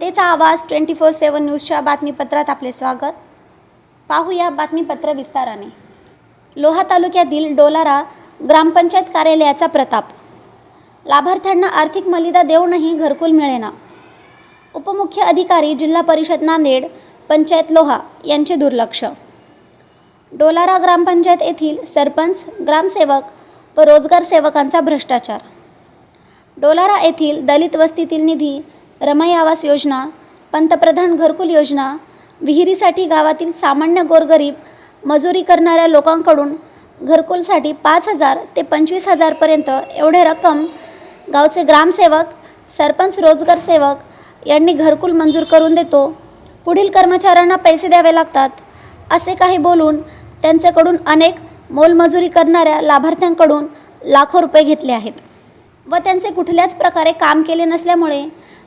जनतेचा आवाज twenty four सेवन न्यूजच्या बातमीपत्रात आपले स्वागत. पाहूया बातमीपत्र विस्ताराने. लोहा तालुक्यातील डोलारा ग्रामपंचायत कार्यालयाचा प्रताप. लाभार्थ्यांना आर्थिक मलिदा देऊनही घरकुल मिळेना. उपमुख्य अधिकारी जिल्हा परिषद नांदेड पंचायत लोहा यांचे दुर्लक्ष. डोलारा ग्रामपंचायत येथील सरपंच ग्रामसेवक व रोजगार सेवकांचा भ्रष्टाचार. डोलारा येथील दलित वस्तीतील निधी रमाई आवास योजना पंतप्रधान घरकुल योजना विहिरीसाठी गावातील सामान्य गोरगरीब मजुरी करणाऱ्या लोकांकडून घरकुलसाठी पाच हजार ते पंचवीस हजारपर्यंत एवढे रक्कम गावचे ग्रामसेवक सरपंच रोजगार सेवक यांनी घरकुल मंजूर करून देतो. पुढील कर्मचाऱ्यांना पैसे द्यावे लागतात असे काही बोलून त्यांच्याकडून अनेक मोलमजुरी करणाऱ्या लाभार्थ्यांकडून लाखो रुपये घेतले आहेत. व त्यांचे कुठल्याच प्रकारे काम केले नसल्यामुळे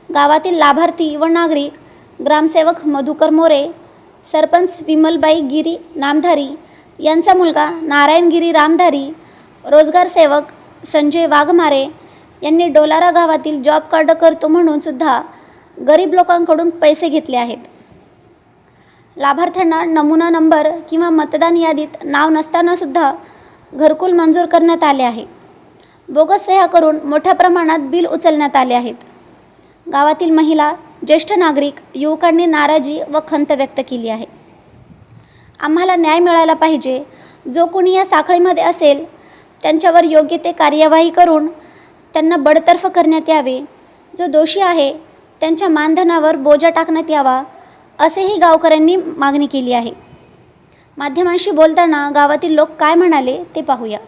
गावातील लाभार्थी व नागरिक ग्रामसेवक मधुकर मोरे सरपंच विमलबाई गिरी नामधारी यांचा मुलगा नारायणगिरी रामधारी रोजगार सेवक संजय वाघमारे यांनी डोलारा गावातील जॉब कार्ड करतो म्हणून सुद्धा गरीब लोकांकडून पैसे घेतले आहेत. लाभार्थ्यांना नमुना नंबर किंवा मतदान यादीत नाव नसतानासुद्धा घरकुल मंजूर करण्यात आले आहे. बोगस सह्या करून मोठ्या प्रमाणात बिल उचलण्यात आले आहेत. गावातील महिला ज्येष्ठ नागरिक युवकांनी नाराजी व खंत व्यक्त केली आहे. आम्हाला न्याय मिळाला पाहिजे. जो कोणी या साखळीमध्ये असेल त्यांच्यावर योग्य ते कार्यवाही करून त्यांना बडतर्फ करण्यात यावे. जो दोषी आहे त्यांच्या मानधनावर बोजा टाकण्यात यावा असेही गावकऱ्यांनी मागणी केली आहे. माध्यमांशी बोलताना गावातील लोक काय म्हणाले ते पाहूया.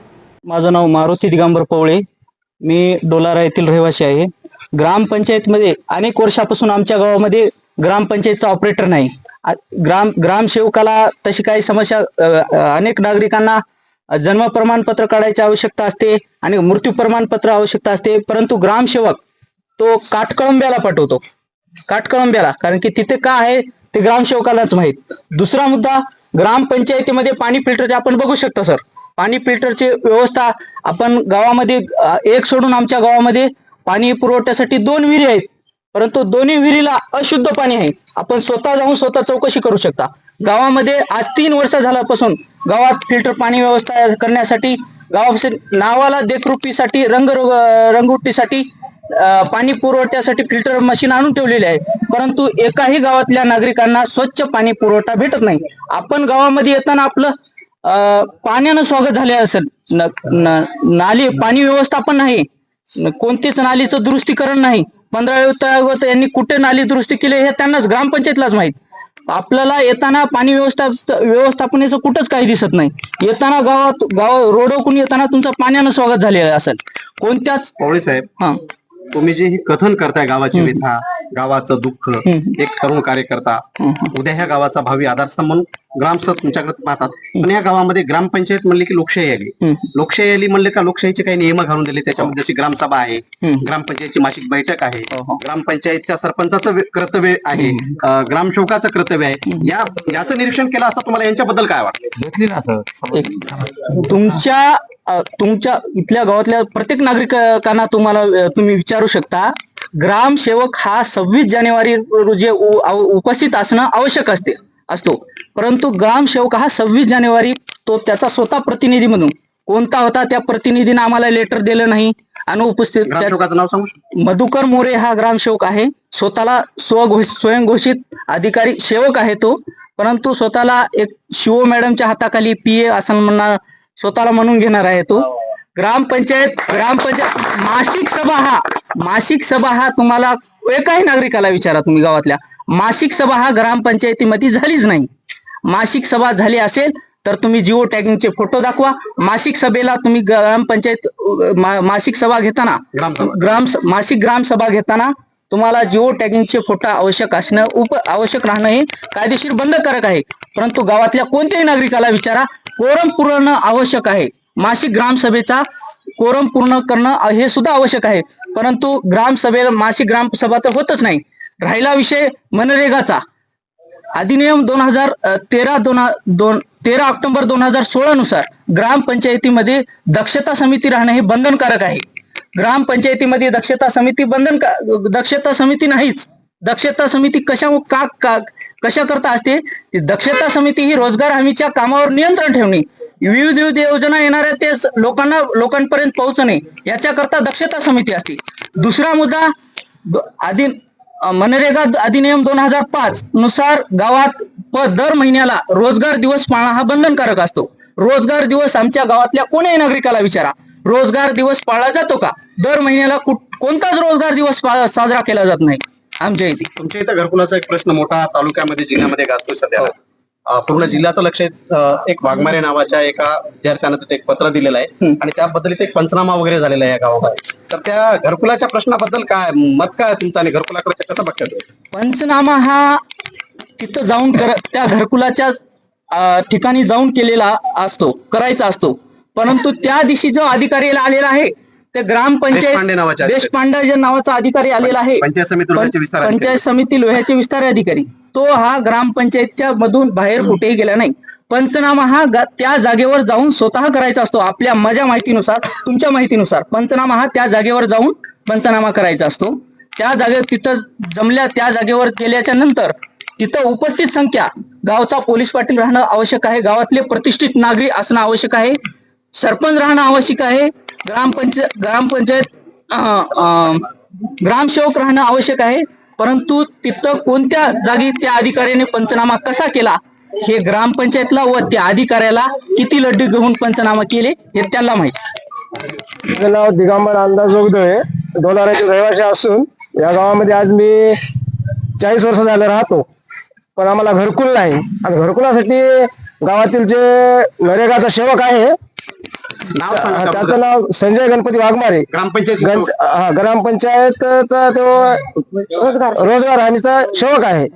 माझं नाव मारुती दिगंबर पवळे. मी डोलारा येथील रहिवासी आहे. ग्रामपंचायतमध्ये अनेक वर्षापासून आमच्या गावामध्ये ग्रामपंचायतचा ऑपरेटर नाही. ग्राम ग्रामसेवकाला तशी काही समस्या अनेक नागरिकांना जन्म प्रमाणपत्र काढायची आवश्यकता असते आणि मृत्यू प्रमाणपत्र आवश्यकता असते परंतु ग्रामसेवक तो काटकळंब्याला पाठवतो. काटकळंब्याला कारण की तिथे का आहे ते ग्रामसेवकालाच माहीत. दुसरा मुद्दा ग्रामपंचायतीमध्ये पाणी फिल्टरचे आपण बघू शकता सर. पाणी फिल्टरची व्यवस्था आपण गावामध्ये एक सोडून आमच्या गावामध्ये पाणी पुरवठ्यासाठी दोन विहिरी आहेत. परंतु दोन्ही विहिरीला अशुद्ध पाणी आहे. आपण स्वतः जाऊन स्वतः चौकशी करू शकता. गावामध्ये आज तीन वर्ष झाल्यापासून गावात फिल्टर पाणी व्यवस्था करण्यासाठी गावापासून नावाला देखरूपीसाठी रंग रंगरुटीसाठी पाणी पुरवठ्यासाठी फिल्टर मशीन आणून ठेवलेले आहे. परंतु एकाही गावातल्या नागरिकांना स्वच्छ पाणी पुरवठा भेटत नाही. आपण गावामध्ये येताना आपलं पाण्यानं स्वागत झाले असेल. नाली पाणी व्यवस्थापन नाही. न- कोणतीच नालीचं दुरुस्तीकरण नाही. पंधरा यांनी कुठे नाली दुरुस्ती केली हे त्यांनाच ग्रामपंचायतलाच माहीत. आपल्याला येताना पाणी व्यवस्था व्यवस्थापनेचं कुठंच काही दिसत नाही. येताना गावात गाव रोडवरून येताना तुमचं पाण्यानं स्वागत झालेलं असेल. कोणत्याच पवळे साहेब हा. तुम्ही जे हे कथन करताय गावाची व्यथा गावाचं दुःख एक तरुण कार्यकर्ता उद्या ह्या गावाचा भावी आधारस्तंभ म्हणून ग्रामसेवक तुमच्याकडे पाहतात. पण या गावामध्ये ग्रामपंचायत म्हणले की लोकशाही आली लोकशाही आली म्हणले का लोकशाहीचे काही नियम घालून दिले. त्याच्यामध्ये जशी ग्रामसभा आहे ग्रामपंचायतची मासिक बैठक आहे. ग्रामपंचायतच्या सरपंचाचं कर्तव्य आहे. ग्रामसेवकाचं कर्तव्य आहे. या याचं निरीक्षण केलं असता तुम्हाला यांच्याबद्दल काय वाटतं घेतली ना सर. तुमच्या तुमच्या इथल्या गावातल्या प्रत्येक नागरिकांना तुम्हाला तुम्ही विचारू शकता ग्रामसेवक हा सव्वीस जानेवारी रोजी उपस्थित असणं आवश्यक असते. असतो. परंतु ग्रामसेवक हा सव्वीस जानेवारी तो त्याचा स्वतः प्रतिनिधी म्हणून कोणता होता त्या प्रतिनिधीने आम्हाला लेटर दिलं नाही. अनुपस्थित सांगू शकता? मधुकर मोरे हा ग्रामसेवक आहे. स्वतःला स्वघोष स्वयंघोषित अधिकारी सेवक आहे तो. परंतु स्वतःला एक शिव मॅडमच्या हाताखाली पी ए असं म्हणणार स्वतःला म्हणून घेणार आहे तो. ग्रामपंचायत ग्रामपंचायत मासिक सभा हा मासिक सभा हा तुम्हाला एकाही नागरिकाला विचारा तुम्ही गावातल्या. मासिक सभा हा ग्रामपंचायतीमध्ये झालीच नाही. मासिक सभा झाली असेल तर तुम्ही जिओ टॅगिंगचे फोटो दाखवा. मासिक सभेला तुम्ही ग्रामपंचायत मा- मासिक सभा घेताना ग्रामसभा. ग्राम मासिक ग्राम सभा घेताना तुम्हाला जिओ टॅगिंगचे फोटो आवश्यक असणं उप आवश्यक राहणं हे कायदेशीर बंधनकारक आहे. परंतु गावातल्या कोणत्याही नागरिकाला विचारा कोरम पूर्ण आवश्यक आहे. मासिक ग्रामसभेचा कोरम पूर्ण करणं हे सुद्धा आवश्यक आहे. परंतु ग्रामसभेला मासिक ग्रामसभा तर होतच नाही. राहिला विषय मनरेगाचा. अधिनियम दोन हजार तेरा दोन दोन तेरा ऑक्टोबर दोन हजार सोळा नुसार ग्रामपंचायतीमध्ये दक्षता समिती राहणं हे बंधनकारक आहे. ग्रामपंचायतीमध्ये दक्षता समिती बंधन दक्षता समिती नाहीच. दक्षता समिती कशा का का कशा करता असते? दक्षता समिती ही रोजगार हमीच्या कामावर नियंत्रण ठेवणे. विविध विविध योजना येणाऱ्या ते लोकांना लोकांपर्यंत पोहोचणे याच्याकरता दक्षता समिती असते. दुसरा मुद्दा द- आधी मनरेगा अधिनियम दोन हजार पाच नुसार गावात दर महिन्याला रोजगार दिवस पाळणं हा बंधनकारक असतो. रोजगार दिवस आमच्या गावातल्या कोणीही नागरिकाला विचारा. रोजगार दिवस पाळला जातो का? दर महिन्याला कुठ- कोणताच रोजगार दिवस साजरा केला जात नाही. आमच्या इथे. तुमच्या इथं घरकुलाचा एक प्रश्न मोठा तालुक्यामध्ये जिल्ह्यामध्ये गाजतो सध्या. पूर्ण जिल्ह्याचं लक्ष एक वाघमारे नावाच्या एका विद्यार्थ्यानं तिथे एक पत्र दिलेलं आहे. आणि त्याबद्दल इथे एक पंचनामा वगैरे झालेला आहे या गावामध्ये. तर त्या घरकुलाच्या प्रश्नाबद्दल काय मत काय तुमचं आणि घरकुलाकडे कसं बघतात? पंचनामा हा तिथं जाऊन कर त्या घरकुलाच्या ठिकाणी जाऊन केलेला असतो करायचा असतो. परंतु त्या दिवशी जो अधिकारी आलेला आहे ते ग्रामपंचायत. देशपांडे जे नावाचा अधिकारी आलेला आहे. पंचायत समिती लोह्याचे विस्तार अधिकारी. पंचायत समिती लोह्याचे विस्तार अधिकारी. तो हा ग्रामपंचायतच्या मधून बाहेर कुठेही गेला नाही. पंचनामा हा त्या जागेवर जाऊन स्वतः करायचा असतो. आपल्या माझ्या माहितीनुसार तुमच्या माहितीनुसार पंचनामा हा त्या जागेवर जाऊन पंचनामा करायचा असतो. त्या जागेवर तिथं जमल्या त्या जागेवर गेल्याच्यानंतर तिथं उपस्थित संख्या गावचा पोलीस पाटील राहणं आवश्यक आहे. गावातले प्रतिष्ठित नागरिक असणं आवश्यक आहे. सरपंच राहणं आवश्यक आहे. ग्रामपंचायत ग्रामपंचायत ग्रामसेवक राहणं आवश्यक आहे. परंतु तिथं कोणत्या जागी त्या अधिकाऱ्याने पंचनामा कसा केला? हे ग्रामपंचायतला व त्या अधिकाऱ्याला किती लड्डू घेऊन पंचनामा केले हे त्यांना माहिती. नाव दिगंबर अंदाज जोगदळे डोलाराचे रहिवासी असून या गावामध्ये आज मी चाळीस वर्ष झाले राहतो. पण आम्हाला घरकुल नाही. आणि घरकुलासाठी गावातील जे नरेगाचा सेवक आहे नाव सांगा त्याचं. नाव संजय गणपती वाघमारे. ग्रामपंचायत गंज हा ग्रामपंचायतचा तो रोजगार हमीचा सेवक आहे.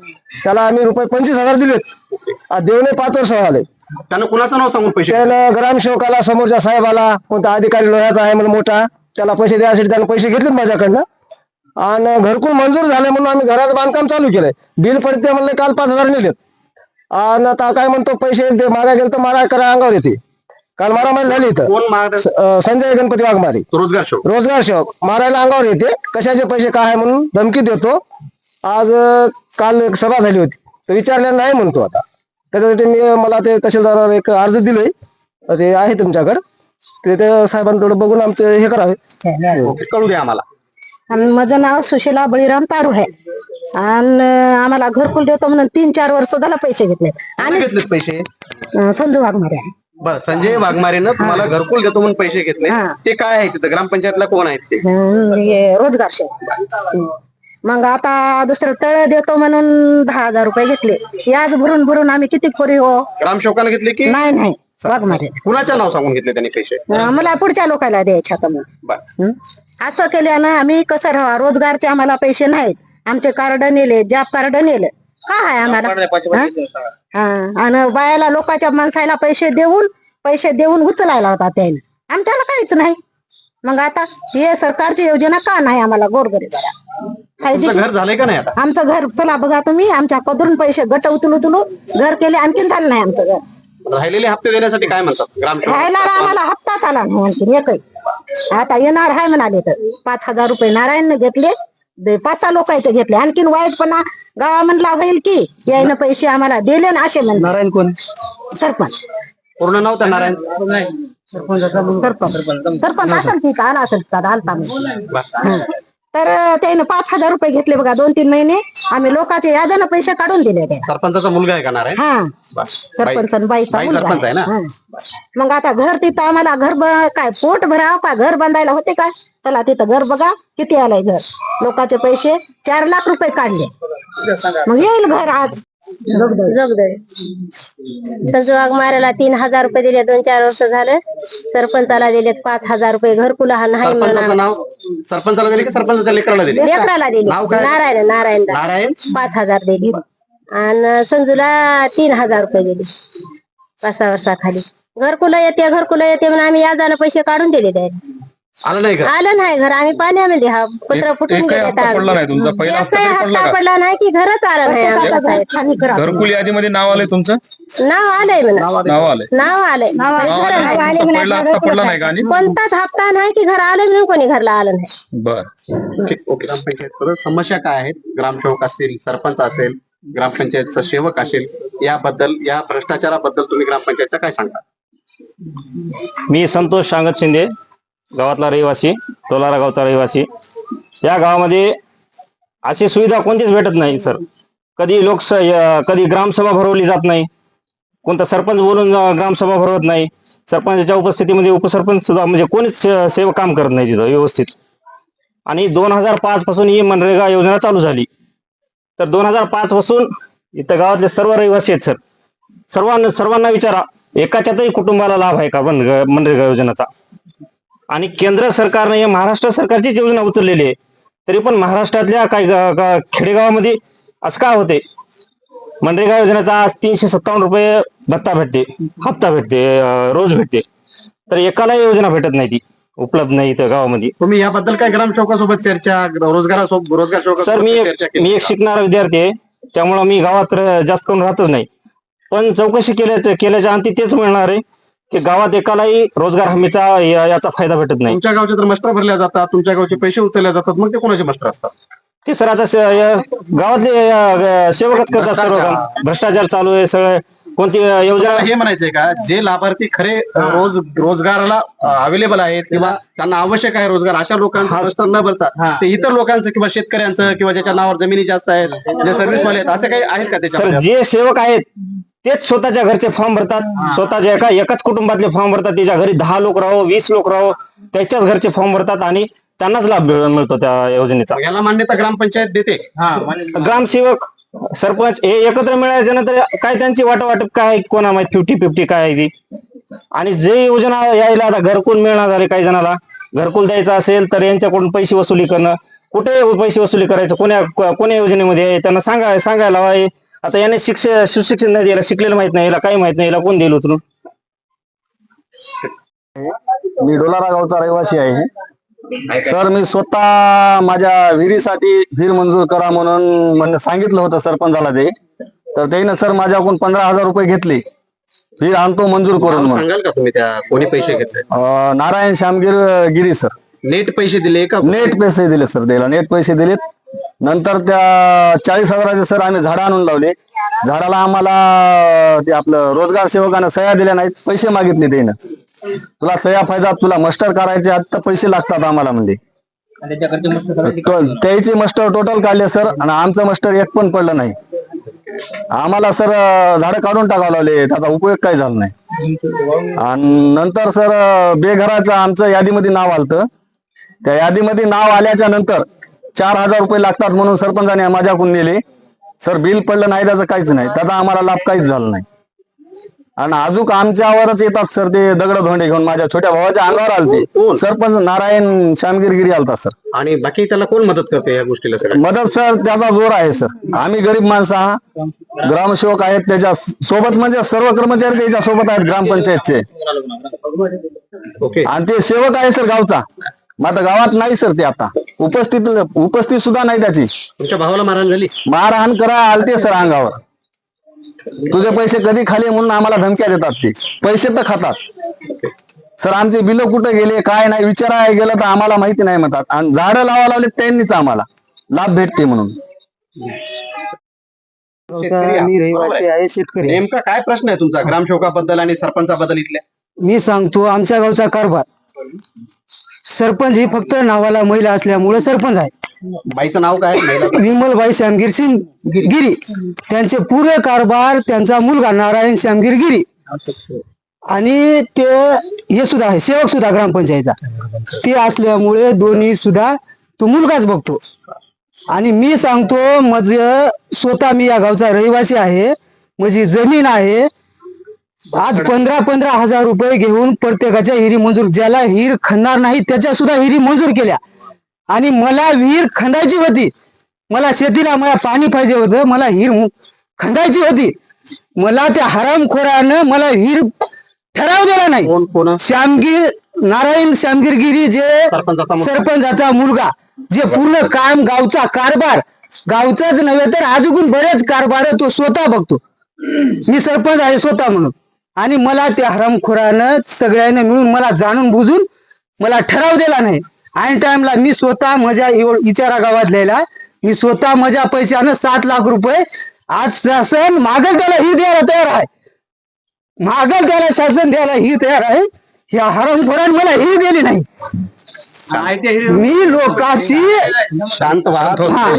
त्याला आम्ही रुपये पंचवीस हजार दिलेत. देऊन पाच वर्ष झाले. त्यानं कुणाचं नाव सांगून पैसे त्यानं ग्रामसेवकाला समोरच्या साहेबाला कोणता अधिकारी लोह्याचा आहे म्हणून मोठा त्याला पैसे द्यायसाठी त्यानं पैसे घेतलेत माझ्याकडनं. आणि घरकुल मंजूर झाले म्हणून आम्ही घराचं बांधकाम चालू केलंय. बिल पडते म्हणले काल पाच हजार नेलेत. आणि आता काय म्हणतो पैसे ते मारा गेलं तर मारा करा अंगावर येते. काल मारामारी झाली इथं. कोण मार्गदर्शन स- अं, संजय गणपती वाघमारे. रोजगार शो. रोजगार सेवक मारायला अंगावर येते. कशाचे पैसे काय आहे म्हणून धमकी देतो. आज अं, काल एक सभा झाली होती. तर विचारलेलं नाही म्हणतो आता. त्याच्यासाठी मी मला ते तहसीलदारावर एक अर्ज दिलोय. तर ते आहे तुमच्याकडे. ते ते साहेबांना थोडं बघून आमचे हे करावे. कळू द्या आम्हाला. आणि माझं नाव सुशीला बळीराम तारू आहे. आणि आम्हाला घरकुल देतो म्हणून तीन चार वर्ष झाला पैसे घेतले आणि घेतलेत पैसे? अं, संजू वाघमारे आहे. बर संजय वाघमारेनं तुम्हाला घरकुल देतो म्हणून पैसे घेतले. हा. ते काय आहे तिथं? ग्रामपंचायतला कोण आहेत ते? हे रोजगार शेत मग आता दुसरं तळ देतो म्हणून दहा हजार रुपये घेतले. याच भरून भरून आम्ही किती खोरी हो? ग्रामसेवकानं घेतले की? नाही नाही. वाघमारे. कुणाचं नाव सांगून घेतले त्यांनी पैसे? मला पुढच्या लोकांना द्यायच्या आता मग. बर. हं? असं केल्यानं आम्ही कसं राहा रोजगारचे आम्हाला पैसे नाहीत. आमचे कार्ड नेले जॉब कार्ड नेले. काय आहे आम्हाला हं? आणि बायाला लोकांच्या माणसाला पैसे देऊन पैसे देऊन उचलायला होता त्याने. आमच्याला काहीच नाही. मग आता हे सरकारची योजना का नाही आम्हाला गोरगरीबाला तुमचं की? घर झालंय का नाही आता? आमचं घर चला बघा तुम्ही आमच्या पदरून पैसे गट उचलू उचलू घर केले आणखीन झालं नाही आमचं घर. राहिलेले हप्ते देण्यासाठी काय म्हणतात? ग्रामसेवक राहायला आम्हाला हप्ता चाला नाही आणखीन एकही. आता येणार आहे म्हणाले तर. पाच हजार रुपये नारायणने घेतले दे- पाच सहा लोकांचे घेतले. आणखीन वाईटपणा गावा म्हणला होईल की यायनं पैसे आम्हाला दिले ना असे म्हणले. नारायण कोण? सरपंच. पूर्ण नाव त्या नारायण. सरपंच. सरपंच असेल तिथं आला असेल आलता मी. हं. तर त्याने पाच हजार रुपये घेतले बघा दोन तीन महिने. आम्ही लोकांचे याजानं पैसे काढून दिले सरपंचाचा मुलगा आहे का नारायण? हा. बर. सरपंच आणि बाईचा बाई मुलगा सरपंच आहे ना? हं. मग आता घर तिथं आम्हाला घर ब- काय पोट भराव का? घर बांधायला होते काय चला तिथं घर बघा किती आलंय घर. लोकांचे पैसे चार लाख रुपये काढले. मग येईल घर आज. संजू वाघमारेला तीन हजार रुपये दिले दोन चार वर्ष झाले. सरपंचाला दिले पाच हजार रुपये घरकुला हा नाही सरपंचाचं म्हणा नाव? सरपंचाला दिले की सरपंचाच्या लेकराला दिले? लेकराला दिले. नाव काय? नारायण नारायण नारायण? पाच हजार दिली. आणि संजूला तीन हजार रुपये दिले. पाच सहा वर्षाखाली. घरकुला येते घरकुला येते म्हणून आम्ही याजाला पैसे काढून दिले त्याला आलं नाही का आलं नाही घर. आम्ही पाण्यामध्ये हा पत्र फुटून एक गेले हप्ता पडला नाही? तुमचा पहिला हप्ता तरी पडला हप्ता का? पडला नाही की घरच आलं नाही आमच्या साहेब. घरकुल यादीमध्ये नाव आलंय तुमचं? नाव आलंय म्हणा. नाव आलंय. नाव आलंय. नाव घर आलंय. नाही. तुमचा पहिला हप्ता पडला नाही का आणि कोणताच हप्ता नाही की घर आलं म्हणून कोणी घरला आलं नाही. बर. ठीक, ओके. ग्रामपंचायत समस्या काय आहेत? ग्रामसेवक असतील सरपंच असेल ग्रामपंचायतचा सेवक असेल याबद्दल या भ्रष्टाचाराबद्दल तुम्ही ग्रामपंचायतचा काय सांगता? मी संतोष सांगत शिंदे. गावातला रहिवासी टोलारा गावचा रहिवासी. या गावामध्ये अशी सुविधा कोणतीच भेटत नाही सर. कधी लोकस कधी ग्रामसभा भरवली जात नाही. कोणता सरपंच बोलून ग्रामसभा भरवत नाही. सरपंचाच्या उपस्थितीमध्ये उपसरपंच सुद्धा म्हणजे कोणीच सेवा काम करत नाही तिथं व्यवस्थित. आणि दोन हजार पाच पासून ही मनरेगा योजना चालू झाली. तर दोन हजार पाच पासून इथं गावातले सर्व रहिवासी आहेत सर. सर्वांना सर्वांना विचारा एकाच्यातही कुटुंबाला लाभ आहे का मनरेगा मनरेगा योजनेचा? आणि केंद्र सरकारने या महाराष्ट्र सरकारचीच योजना उचललेली आहे. तरी पण महाराष्ट्रातल्या काही खेडेगावामध्ये असं का होते मनरेगा योजनेचा आज तीनशे सत्तावन्न रुपये भत्ता भेटते हप्ता भेटते रोज भेटते. तर एकालाही योजना भेटत नाही ती उपलब्ध नाही इथं गावामध्ये. तुम्ही याबद्दल काय ग्रामसेवकासोबत चर्चा रोजगारासोबत रोजगार सेवकासोबत सर मी मी एक? शिकणारा विद्यार्थी आहे. त्यामुळं मी गावात जास्त करून राहतच नाही. पण चौकशी केल्याच्या केल्याच्या अंती तेच मिळणार आहे. की गावात एकालाही रोजगार हमीचा या- याचा फायदा भेटत नाही. तुमच्या गावचे तर मस्टर भरल्या जातात तुमच्या गावचे पैसे उचलले जातात मग ते कोणाचे मस्टर असतात? ते सर आता या- गावातले या- सेवकच करतात सर्व काम. भ्रष्टाचार चालू आहे सगळे. कोणती योजना मला हे म्हणायचंय का? जे लाभार्थी खरे अ, रोज रोजगाराला अवेलेबल आहेत किंवा त्यांना आवश्यक आहे रोजगार अशा लोकांचं न भरता ते इतर लोकांचं किंवा शेतकऱ्यांचं किंवा ज्याच्या नावावर जमिनी जास्त आहेत जे सर्व्हिसवाले आहेत असे काही आहेत का सर त्याच्यामध्ये? जे सेवक आहेत तेच स्वतःच्या घरचे फॉर्म भरतात. स्वतःच्या एका एकाच कुटुंबातले फॉर्म भरतात. त्याच्या घरी दहा लोक राहो वीस लोक राहो त्याच्याच घरचे फॉर्म भरतात आणि त्यांनाच लाभ मिळ- मिळतो त्या योजनेचा. याला मान्यता ग्रामपंचायत देते. ग्रामसेवक सरपंच हे एकत्र मिळायच्या नंतर काय त्यांची वाटावाटप काय? कोणा माहिती? फिफ्टी फिफ्टी काय आहे ती? आणि जे योजना यायला आता घरकुल मिळणार झाले काही जणाला घरकुल द्यायचं असेल तर यांच्याकडून पैसे वसुली करणं. कुठे पैसे वसुली करायचं? कोण्या कोण्या योजनेमध्ये त्यांना सांगा सांगायला हवं आता याने शिक्षण सुशिक्षण नाही याला शिकलेलं माहीत नाही याला काही माहीत नाही याला कोण देईल उचलून मी डोलारा गावचा रहिवासी आहे. सर मी स्वतः माझ्या विहिरीसाठी विहीर मंजूर करा म्हणून म्हणजे सांगितलं होतं सरपंचाला ते. तर त्याने सर माझ्याकडून पंधरा हजार रुपये घेतले. विहीर आणतो मंजूर करून सांगाल का तुम्ही त्या कोणी पैसे घेतले? नारायण श्यामगिर गिरी सर. नेट पैसे दिले का? नेट पैसे दिले सर द्यायला नेट पैसे दिलेत. नंतर त्या चाळीस हजाराचे सर आम्ही झाडं आणून लावले. झाडाला आम्हाला ते आपलं रोजगार सेवकानं सह्या दिल्या नाहीत पैसे मागितले त्यानं. तुला सह्या फायदा तुला मस्टर करायचे आता पैसे लागतात आम्हाला म्हणजे त्याचे मस्टर टोटल काढले सर आणि आमचं मस्टर एक पण पडलं नाही. आम्हाला सर झाडं काढून टाकावं लागले. त्याचा उपयोग काही झाला नाही. आणि नंतर सर बेघराचं आमचं यादीमध्ये नाव आलतं. त्या यादीमध्ये नाव आल्याच्यानंतर चार हजार रुपये लागतात म्हणून सरपंचाने माझ्याकडून नेले. सर बिल पडलं नाही त्याचं काहीच नाही. त्याचा आम्हाला लाभ काहीच झाला नाही. आणि अजून आमच्यावरच येतात सर ते दगड धोंडे घेऊन माझ्या छोट्या भावाच्या अंगावर आलते. सरपंच नारायण श्यामगिरगिरी आलता सर. आणि बाकी त्याला कोण मदत करते या गोष्टीला सगळं मदत सर त्याचा जोर आहे सर. आम्ही गरीब माणसं आहात. ग्रामसेवक आहेत त्याच्या सोबत म्हणजे सर्व कर्मचारी त्याच्या सोबत आहेत ग्रामपंचायतचे. ओके. आणि ते सेवक आहे सर गावचा. मग आता गावात नाही सर ते आता. उपस्थित उपस्थित सुद्धा नाही त्याची. तुमच्या भावाला मारहाण झाली? मारहाण करा आलते सर अंगावर. तुझे पैसे कधी खाली म्हणून आम्हाला धमक्या देतात ते. पैसे तर खातात. सर आमचे बिल कुठे गेले काय नाही विचारायला गेलं तर आम्हाला माहिती नाही म्हणतात. आणि झाडं लावा लावले त्यांनीच आम्हाला. लाभ भेटते म्हणून. मी रहिवासी आहे शेतकरी नेमका काय प्रश्न आहे तुमचा? ग्रामसेवकाबद्दल आणि सरपंचाबद्दल इथल्या? मी सांगतो आमच्या गावचा कारभार. सरपंच ही फक्त नावाला महिला असल्यामुळे सरपंच आहे. बाईचं नाव काय? महिला विमलबाई श्यामगिर सिंग गिरी. त्यांचे पुरे कारभार त्यांचा मुलगा नारायण श्यामगिर गिरी. आणि ते हे सुद्धा आहे सेवक सुद्धा ग्रामपंचायतचा. ते असल्यामुळे दोन्ही सुद्धा तो मुलगाच बघतो. आणि मी सांगतो मज स्वतः मी या गावचा रहिवासी आहे. माझी जमीन आहे. आज पंधरा पंधरा हजार रुपये घेऊन प्रत्येकाच्या हिरी मंजूर ज्याला हिर खणणार नाही त्याच्या सुद्धा हिरी मंजूर केल्या. आणि मला विहीर खंदायची होती. मला शेतीला मला पाणी पाहिजे होतं मला हिर खंदायची होती. मला त्या हरामखोरानं मला हिर ठराव दिला नाही. श्यामगिर नारायण श्यामगिर गिरी जे सरपंचाचा मुलगा. सरपंचाचा मुलगा जे पूर्ण काम गावचा कारभार गावचाच नव्हे तर अजून बरेच कारभार तो स्वतः बघतो. मी सरपंच आहे स्वतः म्हणून. आणि मला त्या हरामखोरानं सगळ्यांना मिळून मला जाणून बुजून मला ठराव दिला नाही. ऐन टाइमला मी स्वतः माझ्या इचारा गावात लिहिला मी स्वतः माझ्या पैशानं सात लाख रुपये आज शासन मागल त्याला ही द्यायला तयार आहे. मागल त्याला शासन द्यायला ही तयार आहे. ह्या हरामखोरानं मला ही दिली नाही. मी लोकांची शांत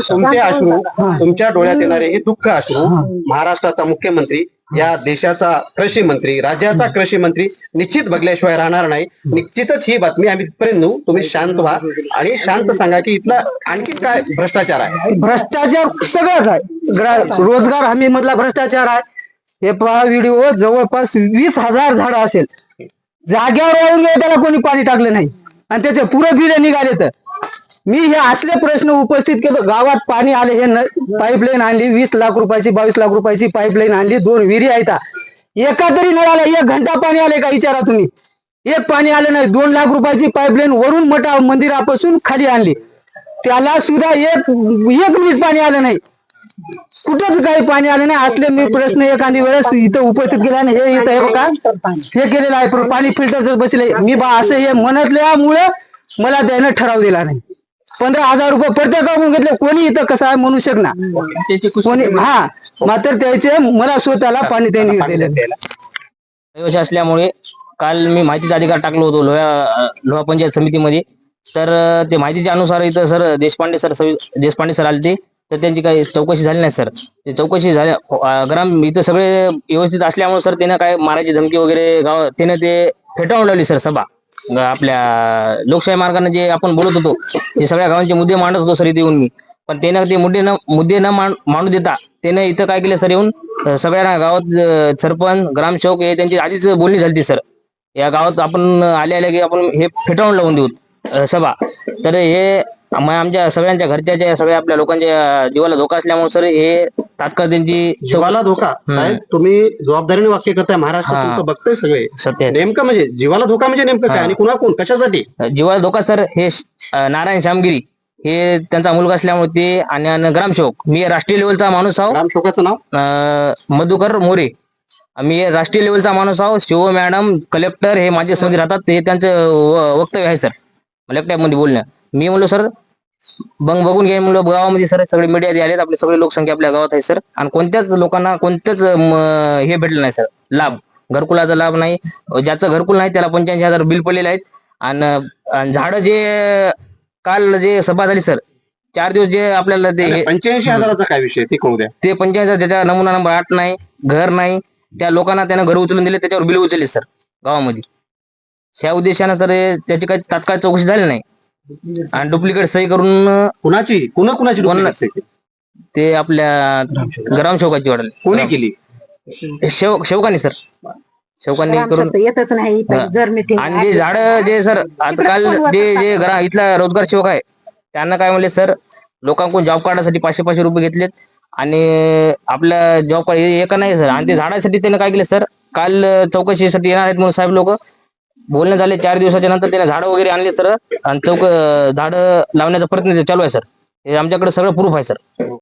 तुमचे अश्रू तुमच्या डोळ्यात येणारे हे दुःख अश्रू महाराष्ट्राचा मुख्यमंत्री या देशाचा कृषी मंत्री राज्याचा कृषी मंत्री निश्चित बघल्याशिवाय राहणार नाही. निश्चितच ही बातमी आम्ही तिथपर्यंत नेऊ. तुम्ही शांत व्हा आणि शांत सांगा की इथला आणखी काय भ्रष्टाचार आहे? भ्रष्टाचार सगळंच आहे. ग्रा- रोजगार हमी मधला भ्रष्टाचार आहे. हे पहा व्हिडिओ. जवळपास वीस हजार झाड असेल. जाग्यावर वाळून गेले त्याला कोणी पाणी टाकलं नाही. आणि त्याचे पुरे बिल निघाले तर. मी हे असले प्रश्न उपस्थित केलो. गावात पाणी आले हे पाईपलाईन आणली वीस लाख रुपयाची बावीस लाख रुपयाची पाईपलाईन आणली दोन विहिरी आहेत. एका तरी नळाला एक घंटा पाणी आले का विचारा तुम्ही. एक पाणी आलं नाही दोन लाख रुपयाची पाईपलाईन वरून मठा मंदिरापासून खाली आणली. त्याला सुद्धा एक एक मिनिट पाणी आलं नाही. कुठंच काही पाणी आलं नाही. असले मी प्रश्न एखादी वेळेस इथं उपस्थित केला आणि हे इथं हे बघा हे केलेलं आहे. पाणी फिल्टरच बसले मी बा असं हे म्हणतल्यामुळं मला त्यानं ठराव दिला नाही. पंधरा हजार रुपये प्रत्येकाकडून घेतले? कोणी इथं कसं आहे? म्हणू शकणार. कोणी हा मात्र त्याचे मला स्वतःला पाणी त्यांनी रहिवासी असल्यामुळे काल मी माहितीचा अधिकार टाकलो होतो लोहा लोहा पंचायत समितीमध्ये. तर ते माहितीच्या अनुसार इथं सर देशपांडे सर सवि- देशपांडे सर आले तर त्यांची काही चौकशी झाली नाही सर. ते चौकशी झाल्या अं, ग्राम इथं सगळे व्यवस्थित असल्यामुळे सर त्यानं काय मारायची धमकी वगैरे गाव त्यानं ते फेटाळून लावली सर सभा. आपल्या लोकशाही मार्गाने जे आपण बोलत होतो जे सगळ्या गावांचे मुद्दे मांडत होतो सर इथे येऊन मी. पण त्यानं ते मुद्दे न मुद्दे न मांडू देता त्यानं इथं काय केलं सर येऊन? सगळ्या गावात सरपंच ग्रामसेवक हे त्यांची आधीच बोलणी झाली सर. या गावात आपण आले आले की आपण हे फेटाळून लावून देऊ सभा. तर हे आम- आमच्या सगळ्यांच्या घरच्या सगळ्या आपल्या लोकांच्या जीवाला धोका असल्यामुळे सर हे तात्काळ त्यांची जीवाला धोका? साहेब तुम्ही जबाबदारीने वाक्य करताय महाराष्ट्र हा. तुमचं बघतंय सगळे. सत्य. नेमकं म्हणजे जीवाला धोका म्हणजे नेमकं काय. आणि कुणा कोण? कशासाठी? जीवाला धोका सर हे श- अं, नारायण श्यामगिरी हे त्यांचा मुलगा असल्यामुळे ते आणि आणि ग्रामसेवक. मी राष्ट्रीय लेवलचा माणूस आहो. ग्रामसेवकाचं नाव? अं, मधुकर मोरे. मी राष्ट्रीय लेवलचा माणूस आहो. शिव मॅडम कलेक्टर हे माझे समिती राहतात. ते त्यांचं व- वक्तव्य आहे सर. कलेक्टरमध्ये बोलणं. मी म्हणलो सर बंग बघून घ्या. म्हणलं गावामध्ये सर सगळे मीडिया आलेत आपली सगळी लोकसंख्या आपल्या गावात आहे सर. आणि कोणत्याच लोकांना कोणत्याच हे भेटलं नाही सर. लाभ. घरकुलाचा लाभ नाही. ज्याचं घरकुल नाही त्याला पंच्याऐंशी हजार बिल पडलेले आहेत. आणि झाड जे काल जे सभा झाली सर चार दिवस जे आपल्याला ते पंच्याऐंशी हजाराचा काय विषय ते कळू द्या. ते पंच्याऐंशी ज्याचा नमुना नंबर आठ नाही घर नाही त्या लोकांना त्यानं घर उचलून दिले त्याच्यावर बिल उचलले सर गावामध्ये. ह्या उद्देशानं सर त्याची काही तात्काळ चौकशी झाली नाही. आणि डुप्लिकेट सही करून कुणाची? कुणा कुणाची कोण-? ते आपल्या ग्रामसेवकाची वाढले. कोणी केली? शेव शेवकानी सर. शेवकांनी करून येतच नाही इथं. जर मिटिंग आणि जे झाड जे सर आता काल जे जे ग्रा इथला रोजगार सेवक आहे त्यांना काय म्हणले सर लोकांकडून जॉब कार्डासाठी पाचशे पाचशे रुपये घेतलेत. आणि आपल्या जॉब कार्ड एका नाही सर? आणि ते झाडासाठी त्यानं काय केलं सर? काल चौकशीसाठी येणार आहेत म्हणून साहेब लोक. बोलणे झाले चार दिवसाच्या नंतर त्याने झाडं वगैरे आणले सर. आणि चौक झाडं लावण्याचा प्रयत्न चालू आहे सर. हे आमच्याकडे सगळं प्रूफ आहे सर.